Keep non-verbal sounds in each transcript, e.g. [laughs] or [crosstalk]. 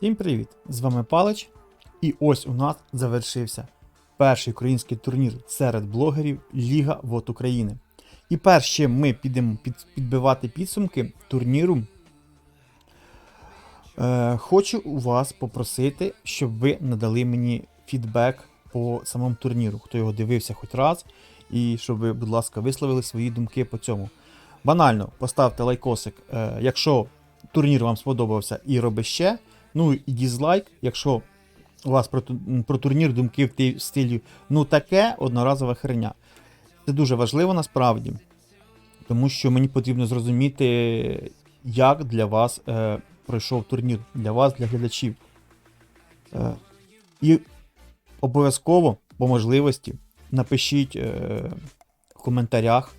Всім привіт! З вами Палич. І ось у нас завершився перший український турнір серед блогерів Ліга ВОД України. І перш чим ми підемо підбивати підсумки турніру, е, хочу у вас попросити, щоб ви надали мені фідбек по самому турніру, хто його дивився хоч раз, і щоб ви, будь ласка, висловили свої думки по цьому. Банально, поставте лайкосик, е, якщо турнір вам сподобався і роби ще. Ну і дізлайк, якщо у вас про, про турнір думки в ти- стилі ну таке одноразова херня. Це дуже важливо насправді, тому що мені потрібно зрозуміти, як для вас е, пройшов турнір, для вас, для глядачів. Е, і обов'язково, по можливості, напишіть е, в коментарях,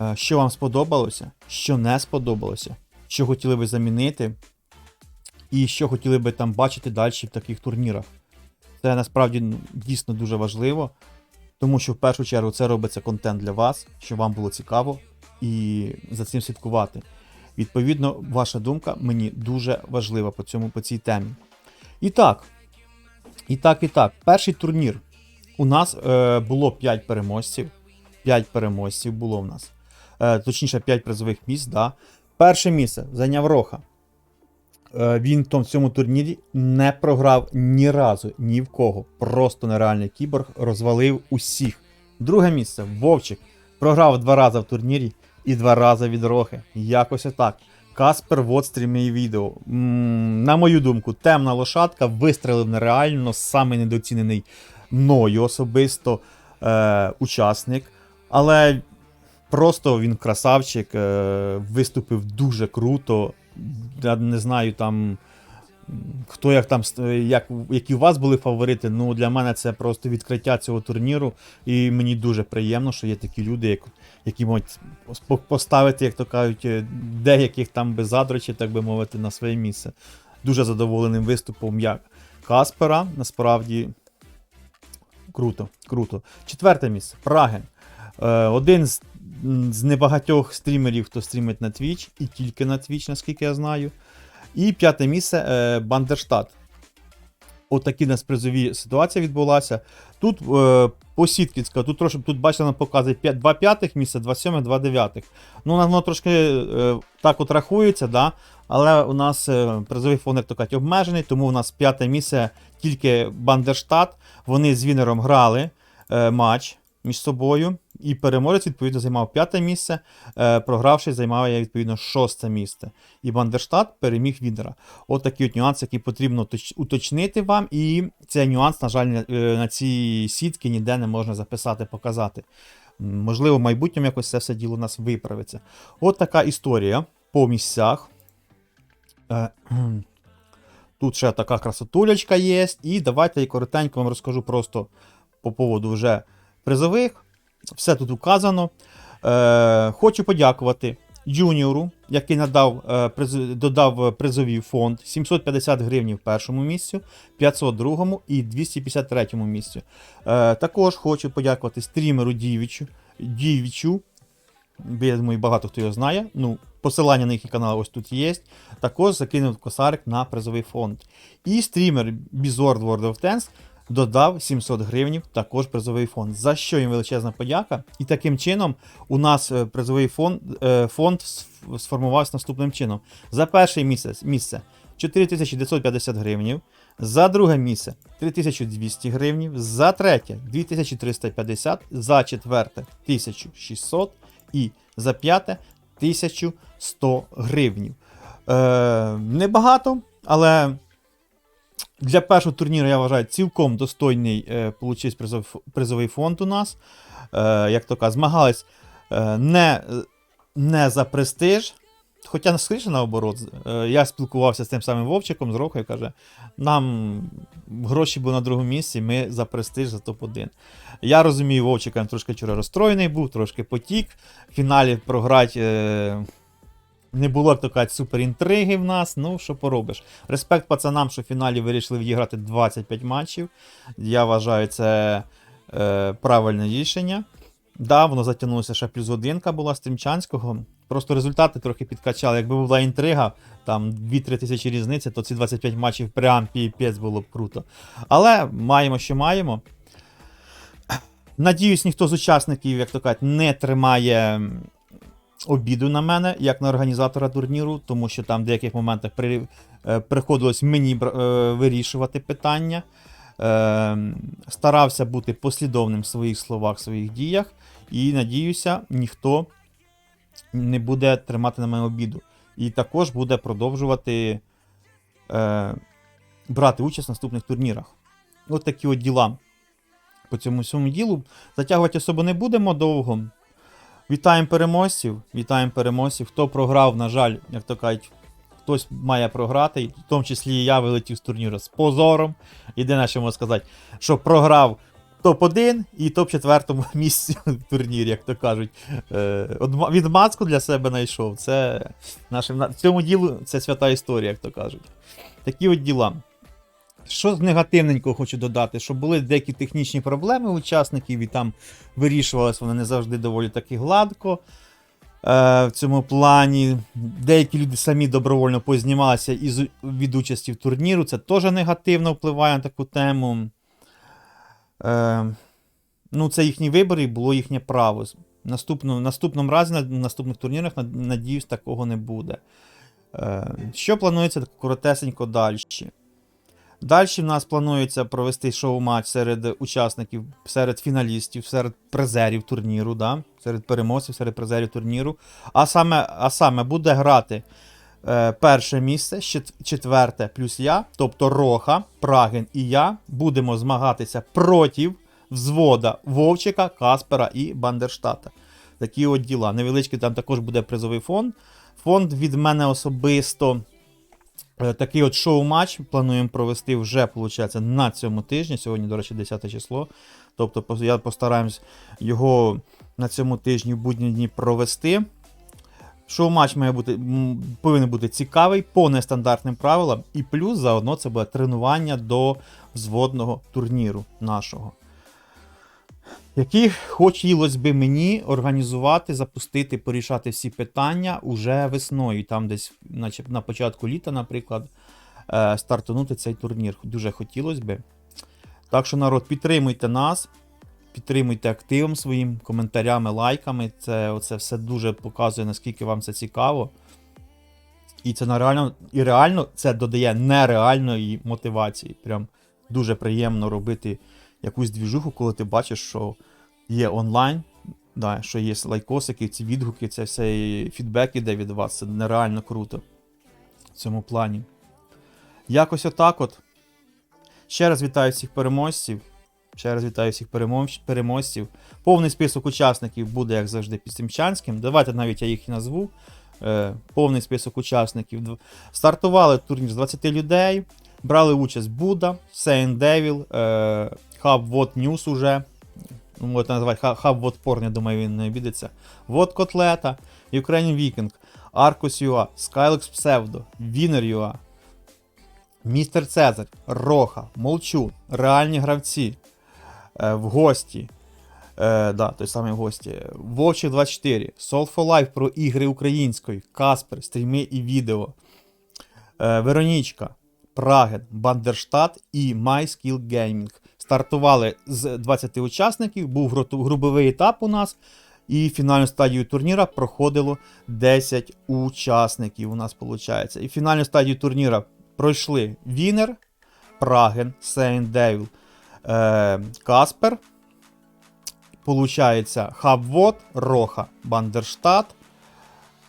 е, що вам сподобалося, що не сподобалося, що хотіли би замінити, і що хотіли би там бачити далі в таких турнірах. Це насправді дійсно дуже важливо, тому що в першу чергу це робиться контент для вас, щоб вам було цікаво і за цим слідкувати. Відповідно, ваша думка мені дуже важлива по цьому по цій темі. І так, і так, і так. Перший турнір. У нас е, було 5 переможців. 5 переможців було в нас. Е, точніше, 5 призових місць. Да. Перше місце зайняв Роха. Е, Він в цьому турнірі не програв ні разу, ні в кого. Просто нереальний кіборг розвалив усіх. Друге місце Вовчик. Програв два рази в турнірі і два рази від Рохи. Якось отак. Каспер вот стрімі відео. М, На мою думку, темна лошадка вистрелив нереально, самий недооцінений мною особисто е, учасник. Але просто він красавчик, е, виступив дуже круто. Я не знаю там. Хто як там як, які у вас були фаворити? Ну для мене це просто відкриття цього турніру. І мені дуже приємно, що є такі люди, як, які можуть поставити, як то кажуть, е, деяких там без задрочі, так би мовити, на своє місце. Дуже задоволеним виступом як Каспера. Насправді круто, круто. Четверте місце Праген. Е, один з, з небагатьох стрімерів, хто стрімить на Twitch, і тільки на Twitch, наскільки я знаю. І п'яте місце е, Бандерштат. Отакі у нас призові ситуація відбулася. Тут е, по сітківська, тут тут бачите, нам показує 5, 2 п'ятих місця, 2 сьомих, 2 дев'ятих. Ну, воно трошки е, так от рахується, да? але у нас е, призовий фонд, як то кажуть, обмежений, тому у нас п'яте місце тільки Бандерштат. Вони з Вінером грали е, матч між собою. І переможець, відповідно, займав п'яте місце, е, програвши, займав я, відповідно, шосте місце. І Бандерштат переміг Вінера. От такий от нюанс, який потрібно уточнити вам. І цей нюанс, на жаль, на- е, цій сітці ніде не можна записати, показати. Можливо, в майбутньому якось це все діло у нас виправиться. От така історія по місцях. Е. Тут ще така красотулечка є. І давайте я коротенько вам розкажу просто по поводу вже призових. Все тут указано. Е, хочу подякувати Джуніору, який надав, е, додав призовий фонд 750 гривень в першому місці, 500 в другому і 253 місці. Е, також хочу подякувати стрімеру Дівічу, Дівічу. Я думаю, багато хто його знає. Ну, посилання на їхній канал ось тут є. Також закинув косарик на призовий фонд. І стрімер Bizord World of Tanks додав 700 гривень, також призовий фонд. За що їм величезна подяка. І таким чином у нас е, призовий фонд, е, фонд сформувався наступним чином. За перший місяць місце 4950 гривень. За друге місце 3200 гривень, за третє 2350, за четверте 1600 і за п'яте 1100 гривень. Е, небагато, але для першого турніру я вважаю цілком достойний е, получився призов, призовий фонд у нас. Е, як то кажуть, змагались е, не, не за престиж. Хоча скоріше наоборот, я спілкувався з тим самим Вовчиком, з Рохою, каже, нам гроші були на другому місці, ми за престиж, за топ-1. Я розумію, Вовчика трошки вчора розстроєний був, трошки потік. В фіналі програти не було, як то кажуть, супер інтриги в нас. Ну, що поробиш. Респект пацанам, що в фіналі вирішили відіграти 25 матчів. Я вважаю, це е, правильне рішення. Да, воно затягнулося ще плюс годинка була з Тимчанського. Просто результати трохи підкачали. Якби була інтрига, там 2-3 тисячі різниці, то ці 25 матчів прям піпець було б круто. Але маємо, що маємо. Надіюсь, ніхто з учасників, як то кажуть, не тримає обіду на мене, як на організатора турніру, тому що там в деяких моментах при, е, приходилось мені е, вирішувати питання. Е, старався бути послідовним в своїх словах, в своїх діях, і надіюся, ніхто не буде тримати на мене обіду. І також буде продовжувати е, брати участь в наступних турнірах. От такі от діла по цьому всьому ділу. Затягувати особо не будемо довго. Вітаємо переможців. Вітаємо переможців. Хто програв, на жаль, як то кажуть, хтось має програти, в тому числі і я вилетів з турніру з позором. Єдине, що можу сказати, що програв топ-1 і топ-4 [laughs] місці в турнірі, як то кажуть. Е, відмазку для себе знайшов. Це нашим, в цьому ділу це свята історія, як то кажуть. Такі от діла. Що з негативненького хочу додати, що були деякі технічні проблеми учасників, і там вирішувалися вони не завжди доволі таки гладко. Е, в цьому плані деякі люди самі добровольно познімалися із, від участі в турніру. Це теж негативно впливає на таку тему. Е, ну, це їхній вибір і було їхнє право. Наступно, наступному разі, на наступних турнірах, надіюсь, такого не буде. Е, що планується коротесенько далі? Далі в нас планується провести шоу-матч серед учасників, серед фіналістів, серед призерів турніру, да? серед переможців, серед призерів турніру. А саме, а саме буде грати е, перше місце, четверте плюс я, тобто Роха, Праген і я будемо змагатися проти взвода Вовчика, Каспера і Бандерштата. Такі от діла. Невеличкий там також буде призовий фонд. Фонд від мене особисто. Е, Такий от шоу-матч плануємо провести вже, виходить, на цьому тижні. Сьогодні, до речі, 10 число. Тобто я постараємось його на цьому тижні в будні дні провести. Шоу-матч має бути, повинен бути цікавий по нестандартним правилам, і плюс заодно це буде тренування до взводного турніру нашого. Який хотілося би мені організувати, запустити, порішати всі питання уже весною, там десь наче на початку літа, наприклад, е, стартанути цей турнір. Дуже хотілося би. Так що, народ, підтримуйте нас, підтримуйте активом своїм, коментарями, лайками. Це оце все дуже показує, наскільки вам це цікаво. І це на реально, і реально це додає нереальної мотивації. Прям дуже приємно робити якусь двіжуху, коли ти бачиш, що є онлайн, да, що є лайкосики, ці відгуки, це все фідбек іде від вас. Це нереально круто в цьому плані. Якось отак от. Ще раз вітаю всіх переможців. Ще раз вітаю всіх переможців. Повний список учасників буде, як завжди, підсимчанським. Давайте навіть я їх і назву. Е, повний список учасників. Стартували турнір з 20 людей. Брали участь Буда, Сейн Девіл, Hub What News уже. Можете називати Hub What Porn, я думаю, він не обідеться. Вот Котлета, Ukrainian Viking, Arcus UA, Skylex Pseudo, Winner UA, Містер Цезарь, Роха, Молчун, реальні гравці, е, в гості. Е, да, той самий в гості. Вовчик 24, Soul for Life про ігри українською, Каспер, стріми і відео. Е, Веронічка, Праген, Бандерштат і MySkill Gaming. Стартували з 20 учасників, був гру- груповий етап у нас. І фінальну стадію турніра проходило 10 учасників. У нас виходить. І фінальну стадію турніра пройшли Вінер, Праген, Сейн Девіл, е, Каспер. Получається Хабвод, Роха, Бандерштат,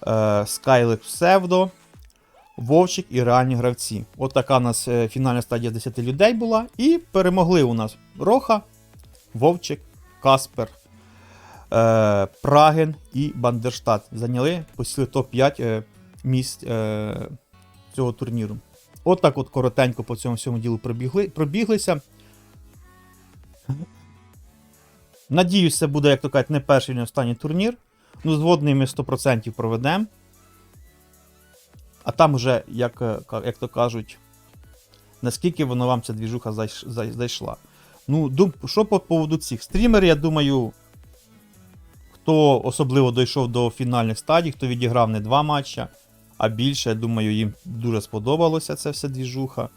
е, Скайлик Псевдо, Вовчик і реальні гравці. От така у нас е, фінальна стадія з 10 людей була. І перемогли у нас Роха, Вовчик, Каспер, е, Праген і Бандерштат. Зайняли посіли топ-5 е, місць цього турніру. От так от коротенько по цьому всьому ділу пробігли, пробіглися. Надіюсь, це буде, як то кажуть, не перший не останній турнір. Ну, з водними 100% проведемо. А там вже, як, е, як то кажуть, наскільки воно вам ця двіжуха зайшла. Ну, дум, що по поводу цих стрімерів, я думаю, Хто особливо дійшов до фінальних стадій, хто відіграв не два матча, а більше, я думаю, їм дуже сподобалося це все двіжуха.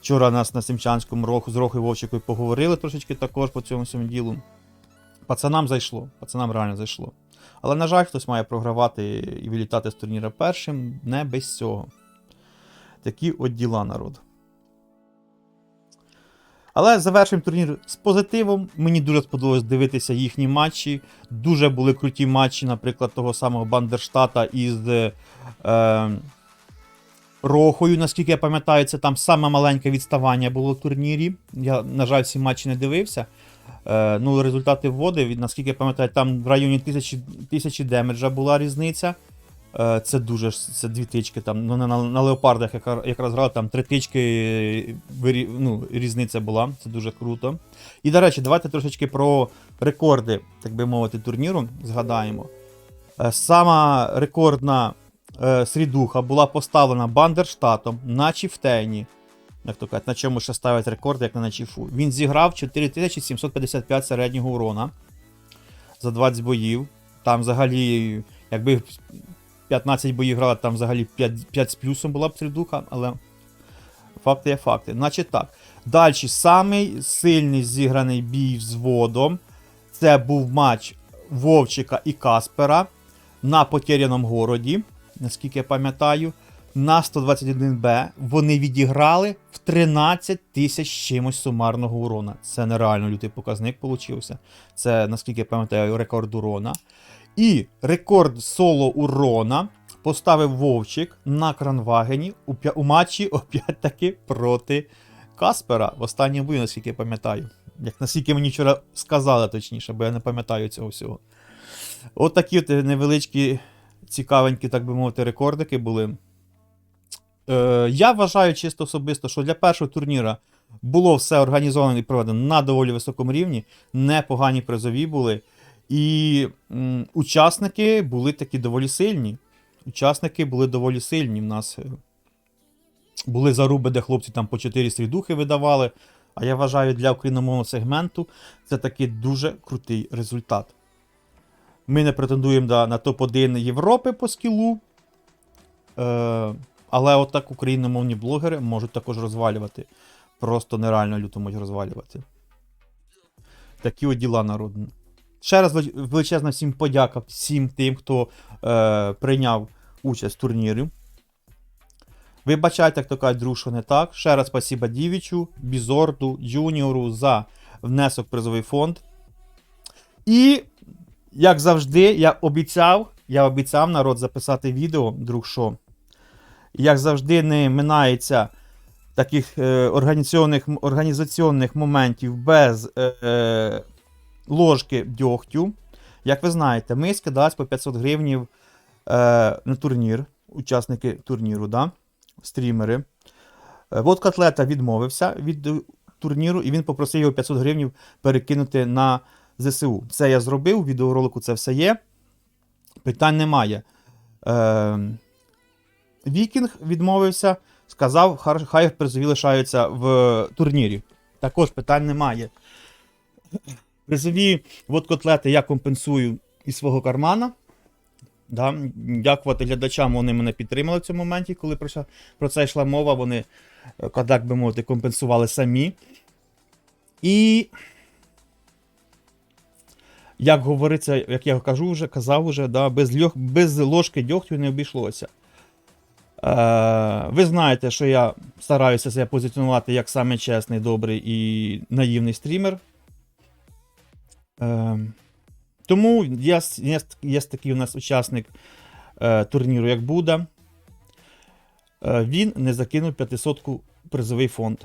Вчора нас на Сімчанському роху з Рохою Вовчикою поговорили трошечки також по цьому всьому ділу. Пацанам зайшло, пацанам реально зайшло. Але, на жаль, хтось має програвати і вилітати з турніра першим, не без цього. Такі от діла, народ. Але завершуємо турнір з позитивом. Мені дуже сподобалось дивитися їхні матчі. Дуже були круті матчі, наприклад, того самого Бандерштата із е, Рохою. Наскільки я пам'ятаю, це там саме маленьке відставання було в турнірі. Я, на жаль, всі матчі не дивився. Е, ну, результати вводив. Наскільки я пам'ятаю, там в районі 1000, 1000 демеджа була різниця. Е, Це дуже це дві тички. Там, ну, на, на, леопардах якраз грали, там три тички ну, різниця була. Це дуже круто. І, до речі, давайте трошечки про рекорди, так би мовити, турніру згадаємо. Е, Сама рекордна срідуха була поставлена Бандерштатом на Чіфтейні. Як то кажуть, на чому ще ставить рекорд, як на Чіфу. Він зіграв 4755 середнього урона за 20 боїв. Там взагалі, якби 15 боїв грали, там взагалі 5, 5 з плюсом була б срідуха, але факти є факти. Значить так. Далі, самий сильний зіграний бій взводом. Це був матч Вовчика і Каспера на потеряному городі, наскільки я пам'ятаю. На 121Б вони відіграли в 13 тисяч чимось сумарного урона. Це нереально лютий показник получився. Це, наскільки я пам'ятаю, рекорд урона. І рекорд соло урона поставив Вовчик на Кранвагені у, у матчі опять-таки проти Каспера в останньому бою, наскільки я пам'ятаю. Як наскільки мені вчора сказали, точніше, бо я не пам'ятаю цього всього. От такі от невеличкі, цікавенькі, так би мовити, рекордики були. Е, я вважаю чисто особисто, що для першого турніра було все організовано і проведено на доволі високому рівні. Непогані призові були. І м, учасники були такі доволі сильні. Учасники були доволі сильні. У нас е, були заруби, де хлопці там по 4 срідухи видавали. А я вважаю, для україномовного сегменту це такий дуже крутий результат. Ми не претендуємо да, на топ-1 Європи по скілу. Е, але отак україномовні блогери можуть також розвалювати. Просто нереально люто можуть розвалювати. Такі от діла народні. Ще раз вели- величезна всім подяка всім тим, хто е, прийняв участь в турнірі. Вибачайте, як то кажуть, друг, що не так. Ще раз спасіба Дівічу, Бізорду, Юніору за внесок в призовий фонд. І, як завжди, я обіцяв, я обіцяв народ записати відео, друг що. Як завжди, не минається таких е, організаційних, організаційних моментів без е, е, ложки дьогтю. Як ви знаєте, ми скидались по 500 гривнів е, на турнір, учасники турніру, да? стрімери. Е, От Котлета відмовився від турніру, і він попросив його 500 гривнів перекинути на ЗСУ. Це я зробив, у відеоролику це все є. Питань немає. Е, Вікінг відмовився, сказав, хай призові лишаються в турнірі. Також питань немає. Призові от котлети я компенсую із свого кармана. Да. Дякувати глядачам, вони мене підтримали в цьому моменті, коли про це, про це йшла мова. Вони, е, так би мовити, компенсували самі. І. Як говориться, як я кажу вже, казав уже, да, без, льох, без ложки дьогтю не обійшлося. Е, ви знаєте, що я стараюся себе позиціонувати як саме чесний, добрий і наївний стрімер. Е, тому є, є, є такий у нас учасник е, турніру, як Буда. Він не закинув 500 призовий фонд.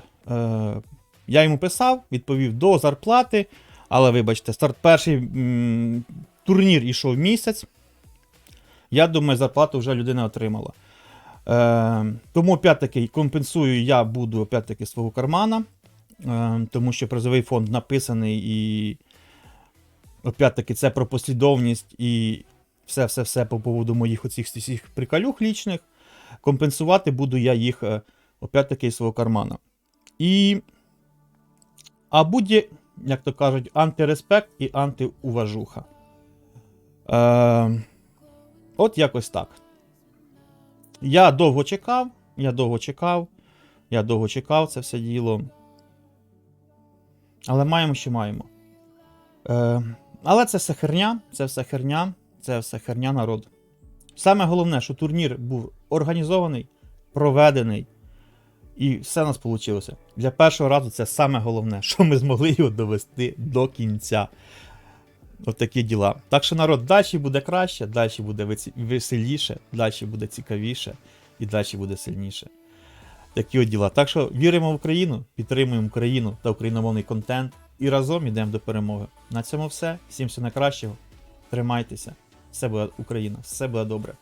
Я йому писав, відповів до зарплати. Але вибачте, старт перший турнір ішов місяць. Я думаю, зарплату вже людина отримала. Е, тому опять-таки компенсую я буду опять-таки свого кармана, е, тому що призовий фонд написаний і опять-таки це про послідовність і все-все-все по поводу моїх оцих всіх приколюх лічних. Компенсувати буду я їх е, опять-таки свого кармана. І. А будь, як то кажуть, антиреспект і антиуважуха. Е, от якось так. Я довго чекав, я довго чекав, я довго чекав це все діло. Але маємо, що маємо. Е, але це все херня, це все херня, це все херня народ. Саме головне, що турнір був організований, проведений, і все у нас вийшло. Для першого разу це саме головне, [laughs] що ми змогли його довести до кінця. От такі діла. Так що народ далі буде краще, далі буде веселіше, далі буде цікавіше і далі буде сильніше. Такі от діла. Так що віримо в Україну, підтримуємо Україну та україномовний контент і разом йдемо до перемоги. На цьому все. Всім всього найкращого. Тримайтеся. Все буде Україна, все буде добре.